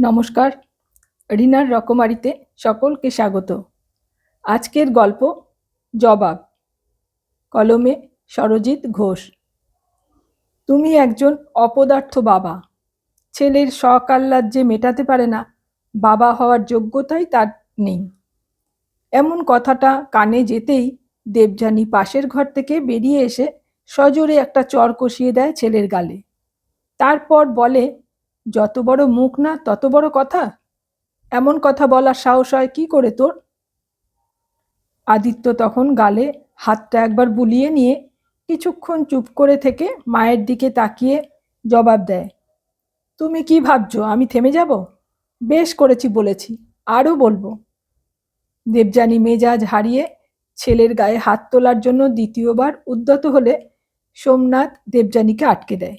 নমস্কার। রিনার রকমারিতে সকলকে স্বাগত। আজকের গল্প জবাব। কলমে সরজিৎ ঘোষ। তুমি একজন অপদার্থ বাবা। ছেলের আহ্লাদ যে মেটাতে পারে না, বাবা হওয়ার যোগ্যতাই তার নেই। এমন কথাটা কানে যেতেই দেবযানী পাশের ঘর থেকে বেরিয়ে এসে সজোরে একটা চর কষিয়ে দেয় ছেলের গালে। তারপর বলে যত বড় মুখ না, তত বড় কথা? এমন কথা বলার সাহস হয় কি করে তোর? আদিত্য তখন গালে হাতটা একবার বুলিয়ে নিয়ে কিছুক্ষণ চুপ করে থেকে মায়ের দিকে তাকিয়ে জবাব দেয়, তুমি কি ভাবছ? আমি থেমে যাব? বেশ করেছি, বলেছি। আরও বলব। দেবযানী মেজাজ হারিয়ে ছেলের গায়ে হাত তোলার জন্য দ্বিতীয়বার উদ্যত হলে সোমনাথ দেবযানীকে আটকে দেয়।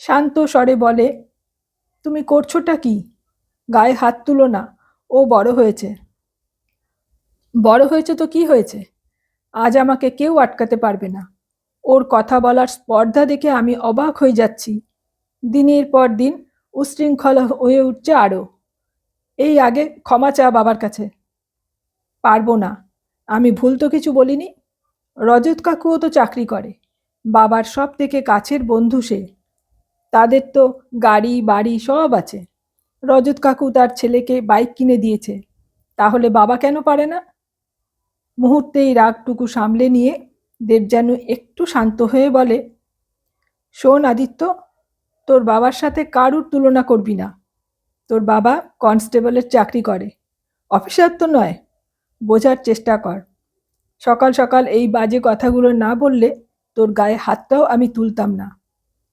শান্ত স্বরে বলে তুমি করছোটা কি? গায়ে হাত তুলো না, ও বড় হয়েছে। বড় হয়েছে তো কি হয়েছে? আজ আমাকে কেউ আটকাতে পারবে না। ওর কথা বলার স্পর্ধা দেখে আমি অবাক হয়ে যাচ্ছি। দিনের পর দিন উশৃঙ্খলা হয়ে উঠছে আরও। এই আগে ক্ষমা চা বাবার কাছে। পারব না। আমি ভুল তো কিছু বলিনি? রজত কাকুও তো চাকরি করে। বাবার সব থেকে কাছের বন্ধু সে। তাদের তো গাড়ি, বাড়ি সব আছে। রজত কাকু তার ছেলেকে বাইক কিনে দিয়েছে। তাহলে বাবা কেন পারে না? মুহূর্তেই রাগটুকু সামলে নিয়ে দেবযানু একটু শান্ত হয়ে বলে, শোন আদিত্য, তোর বাবার সাথে কারুর তুলনা করবি না। তোর বাবা কনস্টেবলের চাকরি করে। অফিসার তো নয়, বোঝার চেষ্টা কর। সকাল সকাল এই বাজে কথাগুলো না বললে তোর গায়ে হাতটাও আমি তুলতাম না।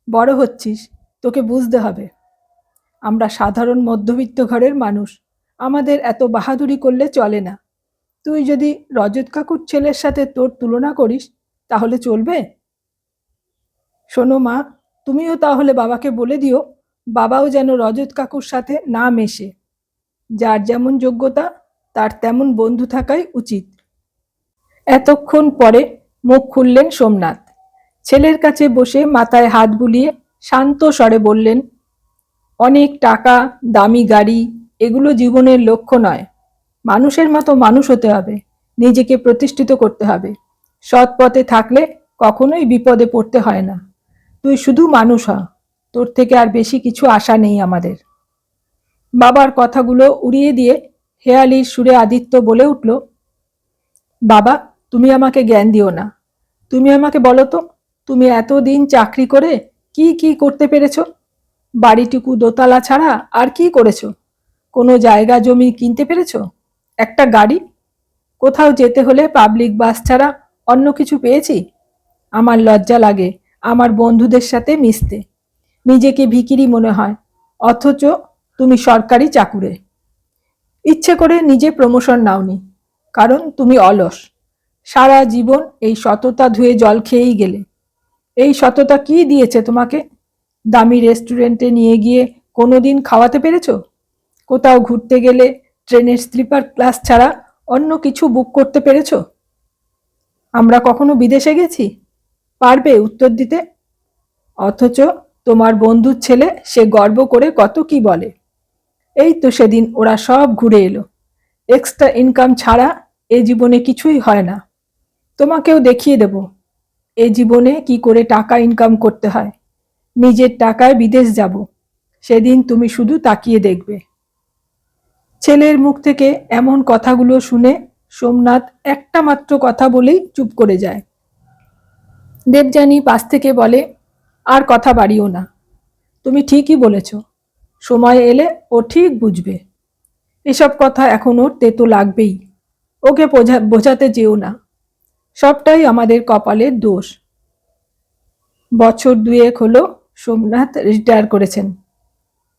বড় হচ্ছিস, তোকে বুঝতে হবে। আমরা সাধারণ মধ্যবিত্ত ঘরের মানুষ, আমাদের এত বাহাদুরি করলে চলে না। তুই যদি রজত কাকুর ছেলের সাথে তোর তুলনা করিস, তাহলে চলবে? শোনো মা, তুমিও তাহলে বাবাকে বলে দিও, বাবাও যেন রজত কাকুর সাথে না মেশে। যার যেমন যোগ্যতা, তার তেমন বন্ধু থাকাই উচিত। এতক্ষণ পরে মুখ খুললেন সোমনাথ। ছেলের কাছে বসে মাথায় হাত বুলিয়ে শান্ত স্বরে বললেন, অনেক টাকা, দামি গাড়ি, এগুলো জীবনের লক্ষ্য নয়। মানুষের মতো মানুষ হতে হবে, নিজেকে প্রতিষ্ঠিত করতে হবে। সৎ পথে থাকলে কখনোই বিপদে পড়তে হয় না। তুই শুধু মানুষ হ, তোর থেকে আর বেশি কিছু আশা নেই আমাদের। বাবার কথাগুলো উড়িয়ে দিয়ে হেয়ালির সুরে আদিত্য বলে উঠল, বাবা, তুমি আমাকে জ্ঞান দিও না। তুমি আমাকে বলো তো তুমি এতদিন চাকরি করে কি কি করতে পেরেছ? বাড়িটুকু দোতলা ছাড়া আর কি করেছ? কোনো জায়গা জমি কিনতে পেরেছ? একটা গাড়ি? কোথাও যেতে হলে পাবলিক বাস ছাড়া অন্য কিছু পেয়েছি? আমার লজ্জা লাগে আমার বন্ধুদের সাথে মিশতে। নিজেকে ভিকিরি মনে হয়, অথচ তুমি সরকারি চাকুরে। ইচ্ছে করে নিজে প্রমোশন নাওনি, কারণ তুমি অলস। সারা জীবন এই সততা ধুয়ে জল খেয়েই গেলে। এই সততা কি দিয়েছে তোমাকে? দামি রেস্টুরেন্টে নিয়ে গিয়ে কোনো দিন খাওয়াতে পেরেছ? কোথাও ঘুরতে গেলে ট্রেনের স্লিপার ক্লাস ছাড়া অন্য কিছু বুক করতে পেরেছ? আমরা কখনো বিদেশে গেছি? পারবে উত্তর দিতে? অথচ তোমার বন্ধুর ছেলে সে গর্ব করে কত কি বলে। এই তো সেদিন ওরা সব ঘুরে এলো। এক্সট্রা ইনকাম ছাড়া এ জীবনে কিছুই হয় না। তোমাকেও দেখিয়ে দেব। এ জীবনে কি করে টাকা ইনকাম করতে হয়? নিজের টাকায় বিদেশ যাব। সেদিন তুমি শুধু তাকিয়ে দেখবে। ছেলের মুখ থেকে এমন কথাগুলো শুনে সোমনাথ একটা মাত্র কথা বলেই চুপ করে যায়। দেবযানী পাশ থেকে বলে, আর কথা বাড়িও না। তুমি ঠিকই বলেছ। সময় এলে ও ঠিক বুঝবে। এসব কথা এখন ওর তেতো লাগবেই। ওকে বোঝা, বোঝাতে যেও না। সবটাই আমাদের কপালের দোষ। বছর দুয়েক হলো সোমনাথ রিটায়ার করেছেন।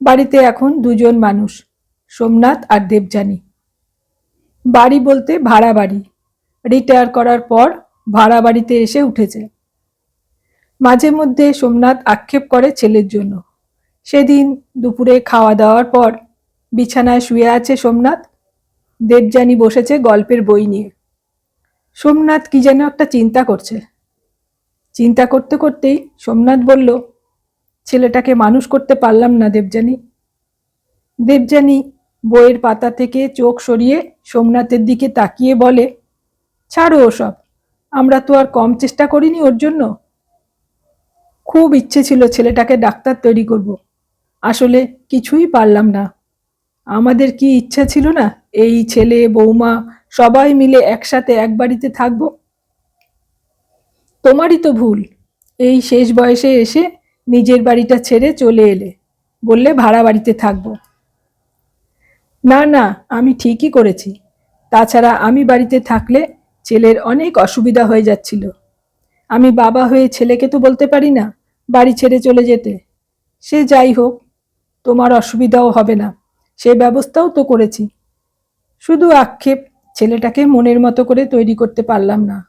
বাড়িতে এখন দুজন মানুষ, সোমনাথ আর দেবযানী। বাড়ি বলতে ভাড়া বাড়ি। রিটায়ার করার পর ভাড়া বাড়িতে এসে উঠেছে। মাঝে মধ্যে সোমনাথ আক্ষেপ করে ছেলের জন্য। সেদিন দুপুরে খাওয়া দাওয়ার পর বিছানায় শুয়ে আছে সোমনাথ। দেবযানী বসেছে গল্পের বই নিয়ে। সোমনাথ কি যেন একটা চিন্তা করছে। চিন্তা করতে করতেই সোমনাথ বলল, ছেলেটাকে মানুষ করতে পারলাম না দেবযানী। দেবযানী বইয়ের পাতা থেকে চোখ সরিয়ে সোমনাথের দিকে তাকিয়ে বলে, ছাড়ো ওসব, আমরা তো আর কম চেষ্টা করিনি ওর জন্য। খুব ইচ্ছে ছিল ছেলেটাকে ডাক্তার তৈরি করব। আসলে কিছুই পারলাম না। আমাদের কি ইচ্ছা ছিল না এই ছেলে, বৌমা সবাই মিলে একসাথে এক বাড়িতে থাকব? তোমারই তো ভুল। এই শেষ বয়সে এসে নিজের বাড়িটা ছেড়ে চলে এলে, বললে ভাড়া বাড়িতে থাকব। না না, আমি ঠিকই করেছি। তাছাড়া আমি বাড়িতে থাকলে ছেলের অনেক অসুবিধা হয়ে যাচ্ছিল। আমি বাবা হয়ে ছেলেকে তো বলতে পারি না বাড়ি ছেড়ে চলে যেতে। সে যাই হোক, তোমার অসুবিধাও হবে না। সে ব্যবস্থাও তো করেছি। শুধু আক্ষেপ, ছেলেটাকে মনের মতো করে তৈরি করতে পারলাম না।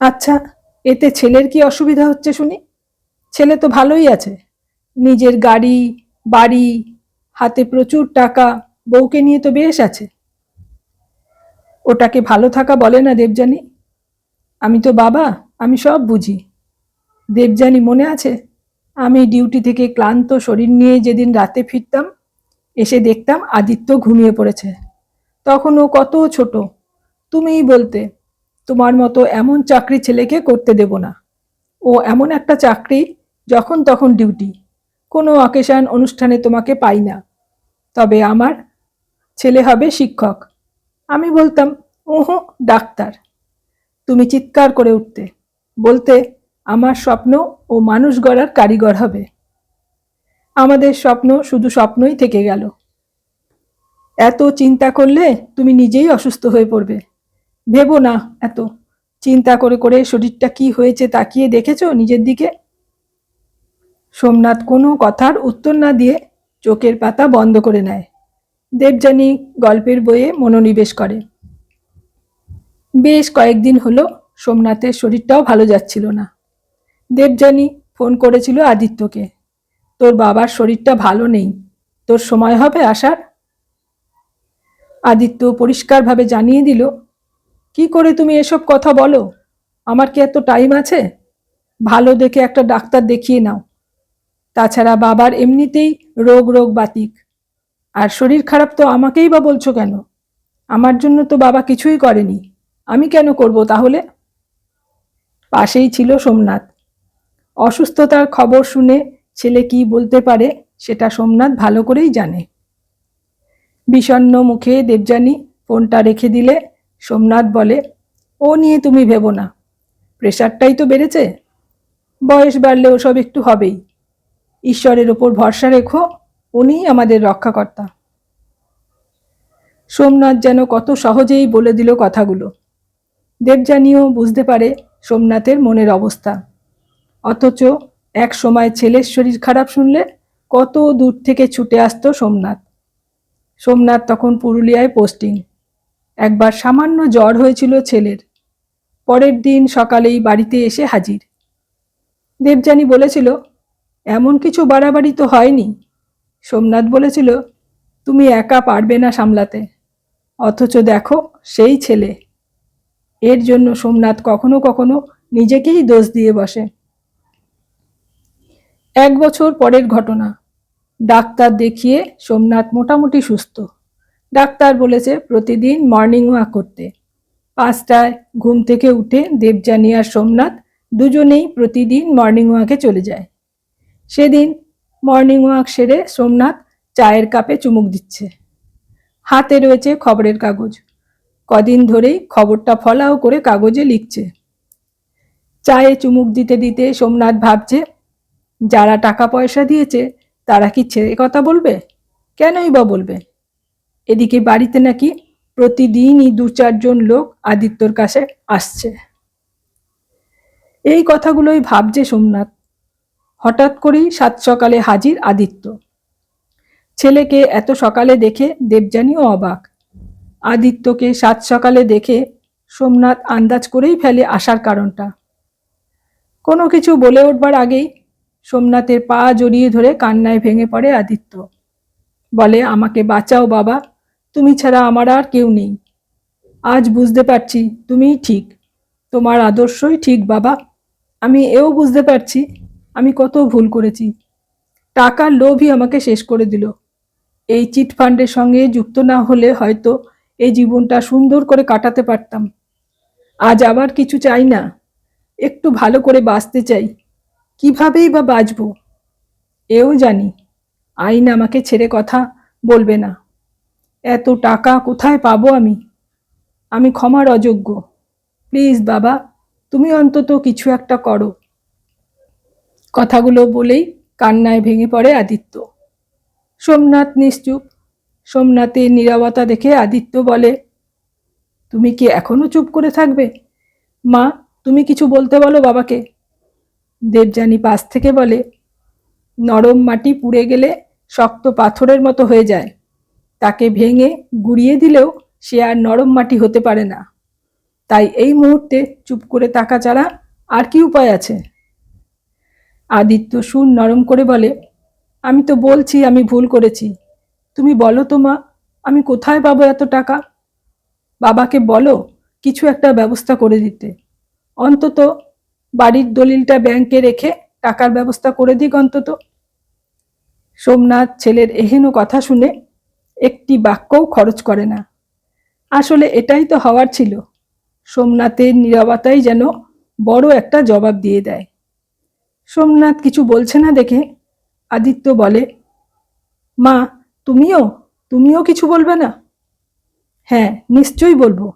আচ্ছা এতে ছেলের কি অসুবিধা হচ্ছে শুনি? ছেলে তো ভালোই আছে। নিজের গাড়ি, বাড়ি, হাতে প্রচুর টাকা, বউকে নিয়ে তো বেশ আছে। ওটাকে ভালো থাকা বলে না দেবযানী? আমি তো বাবা, আমি সব বুঝি। দেবযানী মনে আছে? আমি ডিউটি থেকে ক্লান্ত শরীর নিয়ে যেদিন রাতে ফিরতাম এসে দেখতাম আদিত্য ঘুমিয়ে পড়েছে। তখন ও কত ছোট, তুমিই বলতে, তোমার মতো এমন চাকরি ছেলেকে করতে দেব না। ও এমন একটা চাকরি, যখন তখন ডিউটি। কোনো অকেশান অনুষ্ঠানে তোমাকে পাই না। তবে আমার ছেলে হবে শিক্ষক। আমি বলতাম, ওহো, ডাক্তার। তুমি চিৎকার করে উঠতে। বলতে, আমার স্বপ্ন ও মানুষ গড়ার কারিগর হবে। আমাদের স্বপ্ন শুধু স্বপ্নই থেকে গেল। এত চিন্তা করলে তুমি নিজেই অসুস্থ হয়ে পড়বে। ভেবো না এত। চিন্তা করে করে শরীরটা কি হয়েছে তাকিয়ে দেখেছ নিজের দিকে? সোমনাথ কোনো কথার উত্তর না দিয়ে চোখের পাতা বন্ধ করে নেয়। দেবযানী গল্পের বইয়ে মনোনিবেশ করে। বেশ কয়েকদিন হলো সোমনাথের শরীরটাও ভালো যাচ্ছিল না। দেবযানী ফোন করেছিল আদিত্যকে। তোর বাবার শরীরটা ভালো নেই। তোর সময় হবে আসার? আদিত্য পরিষ্কারভাবে জানিয়ে দিল, কি করে তুমি এসব কথা বলো? আমার কি এত টাইম আছে? ভালো দেখে একটা ডাক্তার দেখিয়ে নাও। তাছাড়া বাবার এমনিতেই রোগ রোগ বাতিক। আর শরীর খারাপ তো আমাকেই বা বলছো কেন? আমার জন্য তো বাবা কিছুই করেনি। আমি কেন করব তাহলে? পাশেই ছিল সোমনাথ। অসুস্থতার খবর শুনে ছেলে কি বলতে পারে সেটা সোমনাথ ভালো করেই জানে। বিষণ্ন মুখে দেবযানী ফোনটা রেখে দিলে সোমনাথ বলে, ও নিয়ে তুমি ভেবো না, প্রেশারটাই তো বেড়েছে। বয়স বাড়লে ওসব একটু হবেই। ঈশ্বরের ওপর ভরসা রেখো, উনিই আমাদের রক্ষাকর্তা। সোমনাথ যেন কত সহজেই বলে দিল কথাগুলো। দেবযানীও বুঝতে পারে সোমনাথের মনের অবস্থা। অথচ এক সময় ছেলের শরীর খারাপ শুনলে কত দূর থেকে ছুটে আসতো সোমনাথ। সোমনাথ তখন পুরুলিয়ায় পোস্টিং একবার সামান্য জ্বর হয়েছিল ছেলের। পরের দিন সকালেই বাড়িতে এসে হাজির। দেবযানী বলেছিল, এমন কিছু বাড়াবাড়ি তো হয়নি। সোমনাথ বলেছিল, তুমি একা পারবে না সামলাতে। অথচ দেখো, সেই ছেলে। এর জন্য সোমনাথ কখনো কখনো নিজেকেই দোষ দিয়ে বসে। এক বছর পরের ঘটনা। ডাক্তার দেখিয়ে সোমনাথ মোটামুটি সুস্থ। ডাক্তার বলেছে, প্রতিদিন মর্নিং ওয়াক করতে। পাঁচটায় ঘুম থেকে উঠে দেবযানী আর সোমনাথ দুজনেই প্রতিদিন মর্নিং ওয়াকে চলে যায়। সেদিন মর্নিং ওয়াক সেরে সোমনাথ চায়ের কাপে চুমুক দিচ্ছে। হাতে রয়েছে খবরের কাগজ। কদিন ধরেই খবরটা ফলাও করে কাগজে লিখছে। চায়ে চুমুক দিতে দিতে সোমনাথ ভাবছে যারা টাকা পয়সা দিয়েছে, তারা কি ছেড়ে কথা বলবে? কেনই বা বলবে? এদিকে বাড়িতে নাকি প্রতিদিনই দু চারজন লোক আদিত্যর কাছে আসছে। এই কথাগুলোই ভাবছে সোমনাথ। হঠাৎ করেই সাত সকালে হাজির আদিত্য। ছেলেকে এত সকালে দেখে দেবযানীও অবাক। আদিত্যকে সাত সকালে দেখে সোমনাথ আন্দাজ করেই ফেলে আসার কারণটা। কোনো কিছু বলে উঠবার আগেই সোমনাথের পা জড়িয়ে ধরে কান্নায় ভেঙে পড়ে আদিত্য। বলে, আমাকে বাঁচাও বাবা, তুমি ছাড়া আমার আর কেউ নেই। আজ বুঝতে পারছি তুমিই ঠিক, তোমার আদর্শই ঠিক বাবা। আমি এও বুঝতে পারছি, আমি কত ভুল করেছি। টাকার লোভই আমাকে শেষ করে দিল। এই চিট ফান্ডের সঙ্গে যুক্ত না হলে হয়তো এই জীবনটা সুন্দর করে কাটাতে পারতাম। আজ আবার কিছু চাই না, একটু ভালো করে বাঁচতে চাই। কিভাবেই বা বাঁচবো এও জানি, আইন আমাকে ছেড়ে কথা বলবে না। এত টাকা কোথায় পাবো আমি? আমি ক্ষমার অযোগ্য। প্লিজ বাবা, তুমি অন্তত কিছু একটা করো। কথাগুলো বলেই কান্নায় ভেঙে পড়ে আদিত্য। সোমনাথ নিশ্চুপ। সোমনাথের নীরবতা দেখে আদিত্য বলে, তুমি কি এখনও চুপ করে থাকবে? মা, তুমি কিছু বলতে বলো বাবাকে। দেবযানী পাশ থেকে বলে, নরম মাটি পুড়ে গেলে শক্ত পাথরের মতো হয়ে যায়। তাকে ভেঙে গুড়িয়ে দিলেও সে আর নরম মাটি হতে পারে না। তাই এই মুহূর্তে চুপ করে তাকা ছাড়া আর কি উপায় আছে? আদিত্য সুর নরম করে বলে, আমি তো বলছি, আমি ভুল করেছি। তুমি বলো তো মা, আমি কোথায় পাবো এত টাকা? বাবাকে বলো, কিছু একটা ব্যবস্থা করে দিতে। অন্তত বাড়ির দলিলটা ব্যাংকে রেখে টাকার ব্যবস্থা করে দিক অন্তত। সোমনাথ ছেলের এহেন কথা শুনে একটি বাক্যও খরচ করে না। আসলে এটাই তো হওয়ার ছিল। সোমনাথের নীরবতাই যেন বড় একটা জবাব দিয়ে দেয়। সোমনাথ কিছু বলছে না দেখে আদিত্য বলে, মা, তুমিও? তুমিও কিছু বলবে না? হ্যাঁ নিশ্চয়ই বলব।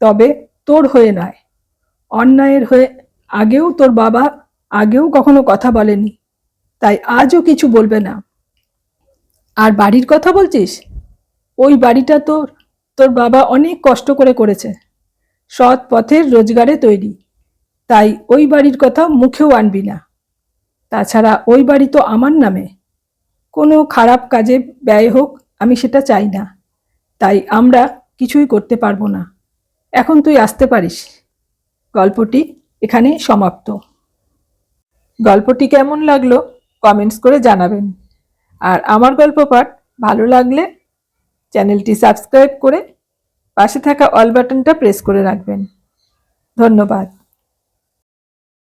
তবে তোর হয়ে নয়। অন্যায়ের হয়ে আগেও তোর বাবা আগেও কখনো কথা বলেনি, তাই আজও কিছু বলবে না। আর বাড়ির কথা বলছিস? ওই বাড়িটা তোর তোর বাবা অনেক কষ্ট করে করেছে। সৎ পথের রোজগারে তৈরি, তাই ওই বাড়ির কথা মুখেও আনবি না। তাছাড়া ওই বাড়ি তো আমার নামে। কোনো খারাপ কাজে ব্যয় হোক, আমি সেটা চাই না। তাই আমরা কিছুই করতে পারব না। এখন তুই আসতে পারিস। গল্পটি এখানে সমাপ্ত। গল্পটি কেমন লাগল কমেন্টস করে জানাবেন। আর আমার গল্প পাঠ ভালো লাগলে চ্যানেলটি সাবস্ক্রাইব করে পাশে থাকা অল বাটনটা প্রেস করে রাখবেন। ধন্যবাদ।